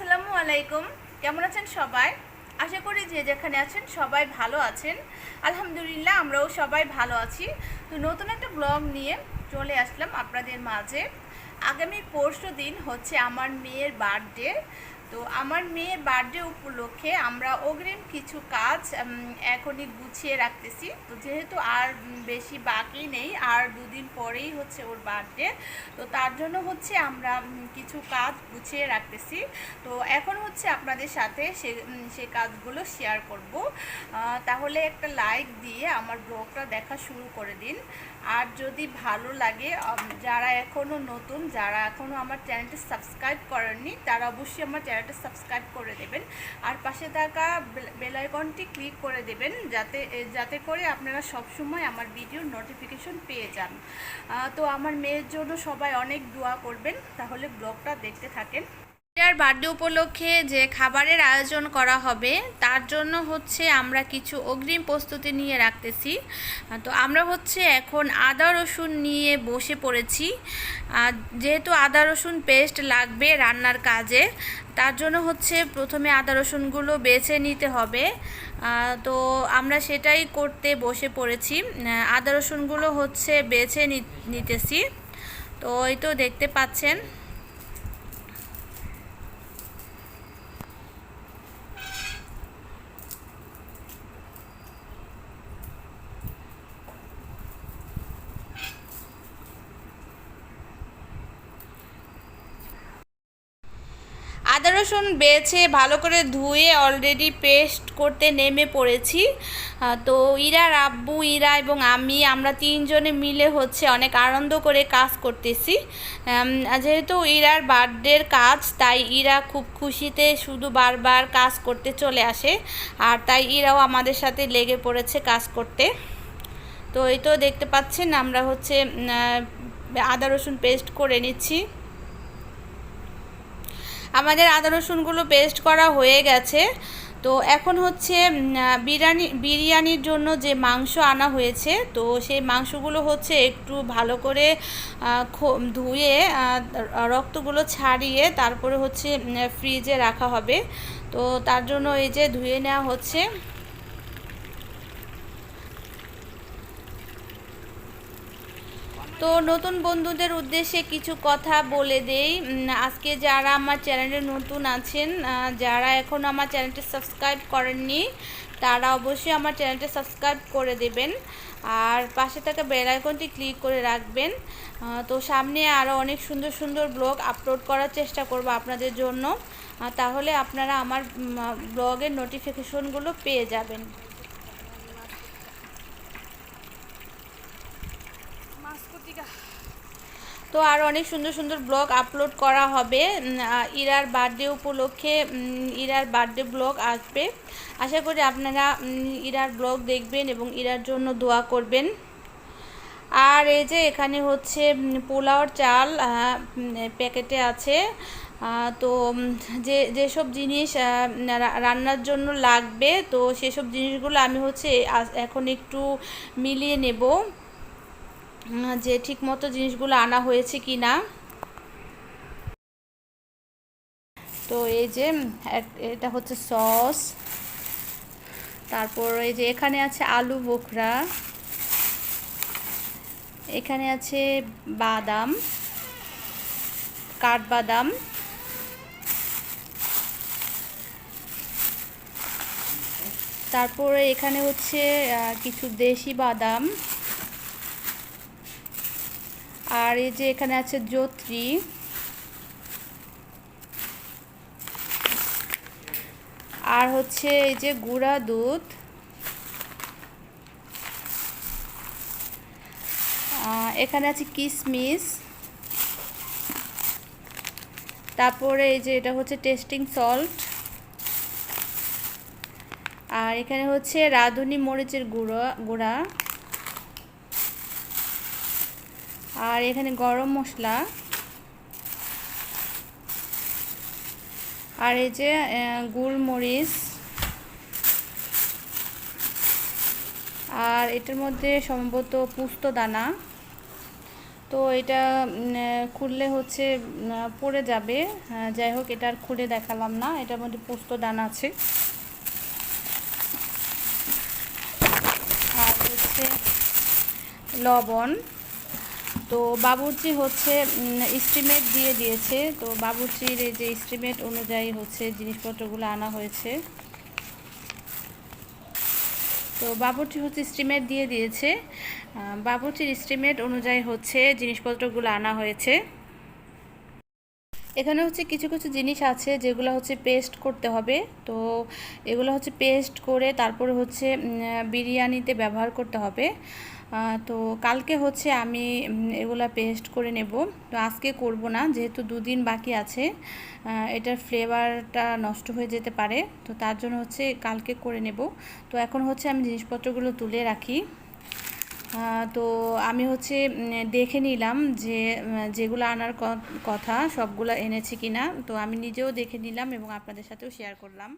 আসসালামু আলাইকুম। কেমন আছেন সবাই? আশা করি যে যেখানে আছেন সবাই ভালো আছেন। আলহামদুলিল্লাহ আমরাও সবাই ভালো আছি। তো নতুন একটা ব্লগ নিয়ে চলে আসলাম আপনাদের মাঝে। আগামী পরশু দিন হচ্ছে আমার মেয়ের বার্থডে। তো আমার মেয়ের বার্থডে উপলক্ষে আমরা অগ্রিম কিছু কাজ এখনই গুছিয়ে রাখতেছি। তো যেহেতু আর বেশি বাকি নেই, আর দুদিন পরেই হচ্ছে ওর বার্থডে, তো তার জন্য হচ্ছে আমরা কিছু কাজ গুছিয়ে রাখতেছি। তো এখন হচ্ছে আপনাদের সাথে সে সে কাজগুলো শেয়ার করব। তাহলে একটা লাইক দিয়ে আমার ব্লগটা দেখা শুরু করে দিন। আর যদি ভালো লাগে যারা এখনও নতুন, যারা এখনও আমার চ্যানেলটি সাবস্ক্রাইব করেননি, তারা অবশ্যই আমার চ্যানেলটা সাবস্ক্রাইব করে দেবেন। আর পাশে থাকা বেল আইকনটি ক্লিক করে দেবেন যাতে যাতে করে আপনারা সবসময় আমার ভিডিওর নোটিফিকেশন পেয়ে যান। তো আমার মেয়ের জন্য সবাই অনেক দোয়া করবেন। তাহলে ব্লগটা দেখতে থাকেন। এর বার্থডে উপলক্ষে যে খাবারের আয়োজন করা হবে, তার জন্য হচ্ছে আমরা কিছু অগ্রিম প্রস্তুতি নিয়ে রাখতেছি। তো আমরা হচ্ছে এখন আদা, রসুন নিয়ে বসে পড়েছি। আর যেহেতু আদা, রসুন পেস্ট লাগবে রান্নার কাজে, তার জন্য হচ্ছে প্রথমে আদা, রসুনগুলো বেছে নিতে হবে। তো আমরা সেটাই করতে বসে পড়েছি। আদা, রসুনগুলো হচ্ছে বেছে নিতেছি। তো এই তো দেখতে পাচ্ছেন। আদা রসুন বেছে ভালো করে ধুয়ে অলরেডি পেস্ট করতে নেমে পড়েছি। তো ইরার আব্বু ইরা এবং আমি, আমরা তিনজনে মিলে হচ্ছে অনেক আনন্দ করে কাজ করতেছি। যেহেতু ইরার বার্থডের কাজ, তাই ইরা খুব খুশিতে শুধু বারবার কাজ করতে চলে আসে। আর তাই ইরাও আমাদের সাথে লেগে পড়েছে কাজ করতে। তো এই তো দেখতে পাচ্ছেন, আমরা হচ্ছে আদা রসুন পেস্ট করে নিচ্ছি। আমাদের আদা রসুনগুলো পেস্ট করা হয়ে গেছে। তো এখন হচ্ছে বিরিয়ানি, বিরিয়ানির জন্য যে মাংস আনা হয়েছে, তো সেই মাংসগুলো হচ্ছে একটু ভালো করে ধুয়ে রক্তগুলো ছাড়িয়ে তারপরে হচ্ছে ফ্রিজে রাখা হবে। তো তার জন্য এই যে ধুয়ে নেওয়া হচ্ছে তো নতুন বন্ধুদের উদ্দেশ্যে কিছু কথা বলে দেই। আজকে যারা আমার চ্যানেলে নতুন আছেন যারা এখন আমার চ্যানেলটি সাবস্ক্রাইব করেননি, তারা অবশ্যই আমার চ্যানেলটি সাবস্ক্রাইব করে দেবেন। আর পাশে থাকা বেল আইকনটি ক্লিক করে রাখবেন। তো সামনে আরও অনেক সুন্দর সুন্দর ব্লগ আপলোড করার চেষ্টা করব আপনাদের জন্য। তাহলে আপনারা আমার ব্লগের নোটিফিকেশনগুলো পেয়ে যাবেন। তো আর অনেক সুন্দর সুন্দর ব্লগ আপলোড করা হবে। ইরার বার্থডে উপলক্ষে ইরার বার্থডে ব্লগ আসবে। আশা করি আপনারা ইরার ব্লগ দেখবেন এবং ইরার জন্য দোয়া করবেন। আর এই যে এখানে হচ্ছে পোলাওর চাল প্যাকেটে আছে। তো যে, যেসব জিনিস রান্নার জন্য লাগবে, তো সেসব জিনিসগুলো আমি হচ্ছে এখন একটু মিলিয়ে নেব। যে ঠিক মতো জিনিসগুলো আনা হয়েছে কি না। তো এই যে এটা হচ্ছে সস। তারপর এই যে এখানে আছে আলু বোখরা। এখানে আছে বাদাম, কাঠবাদাম। তারপরে এখানে হচ্ছে কিছু দেশি বাদাম। আর এই যে এখানে আছে জত্রি আর হচ্ছে এই যে গুঁড়া দুধ। এখানে আছে কিশমিশ তারপরে এই যে এটা হচ্ছে টেস্টিং সল্ট। আর এখানে হচ্ছে রাঁধুনি মরিচের গুঁড়ো, গুঁড়া। আর এখানে গরম মশলা। আর এই যে গোলমরিচ। আর এটার মধ্যে সম্ভবত পুস্ত দানা। তো এটা খুললে হচ্ছে পড়ে যাবে। আহ, যাই হোক এটা আর খুলে দেখালাম না। এটার মধ্যে পোস্ত দানা আছে। আর হচ্ছে লবণ। তো বাবুর্চি হচ্ছে এস্টিমেট দিয়ে দিয়েছে। তো বাবুর্চির এই যে এস্টিমেট অনুযায়ী হচ্ছে জিনিসপত্রগুলো আনা হয়েছে। তো বাবুর্চি হচ্ছে এস্টিমেট দিয়ে দিয়েছে। বাবুর্চির এস্টিমেট অনুযায়ী হচ্ছে জিনিসপত্রগুলো আনা হয়েছে। এখানে হচ্ছে কিছু কিছু জিনিস আছে যেগুলো হচ্ছে পেস্ট করতে হবে। তো এগুলো হচ্ছে পেস্ট করে তারপরে হচ্ছে বিরিয়ানিতে ব্যবহার করতে হবে। তো কালকে হচ্ছে আমি এগুলা পেস্ট করে নেব। তো আজকে করব না, যেহেতু দুদিন বাকি আছে এটার ফ্লেভারটা নষ্ট হয়ে যেতে পারে। তো তার জন্য হচ্ছে কালকে করে নেব। তো এখন হচ্ছে আমি জিনিসপত্রগুলো তুলে রাখি। তো আমি হচ্ছে দেখে নিলাম যে যেগুলো আনার কথা সবগুলো এনেছি কিনা। তো আমি নিজেও দেখে নিলাম এবং আপনাদের সাথেও শেয়ার করলাম।